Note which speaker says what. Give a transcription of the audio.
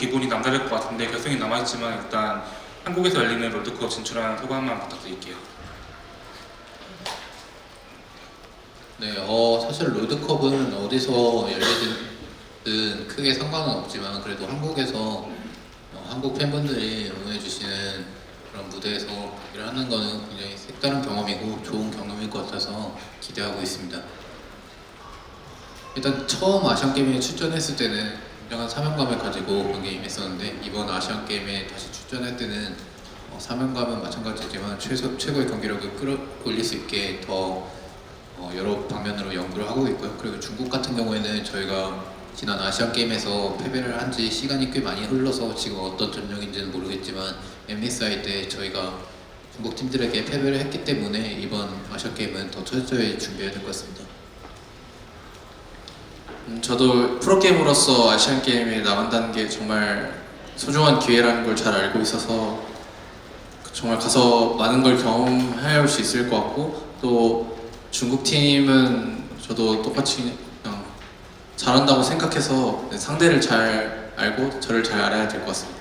Speaker 1: 기분이 남다를 것 같은데 결승이 남아있지만 일단 한국에서 열리는 롤드컵 진출하는 소감만 부탁드릴게요.
Speaker 2: 네, 어, 사실 롤드컵은 어디서 열리든 크게 상관은 없지만 그래도 한국에서 어, 한국 팬분들이 응원해주시는 그런 무대에서 일을 하는 거는 굉장히 색다른 경험이고 좋은 경험일 것 같아서 기대하고 있습니다. 일단 처음 아시안 게임에 출전했을 때는 굉장한 사명감을 가지고 경기에 임했었는데 이번 아시안 게임에 다시 출전할 때는 어, 사명감은 마찬가지지만 최소, 최고의 경기력을 끌어올릴 수 있게 더 어, 여러 방면으로 연구를 하고 있고요. 그리고 중국 같은 경우에는 저희가 지난 아시안 게임에서 패배를 한 지 시간이 꽤 많이 흘러서 지금 어떤 전력인지는 모르겠지만 MSI 때 저희가 중국 팀들에게 패배를 했기 때문에 이번 아시안 게임은 더 철저히 준비해야 될 것 같습니다.
Speaker 3: 음, 저도 프로게이머로서 아시안 게임에 나간다는 게 정말 소중한 기회라는 걸 잘 알고 있어서 정말 가서 많은 걸 경험할 수 있을 것 같고 또 중국 팀은 저도 똑같이 그냥 잘한다고 생각해서 상대를 잘 알고 저를 잘 알아야 될 것 같습니다.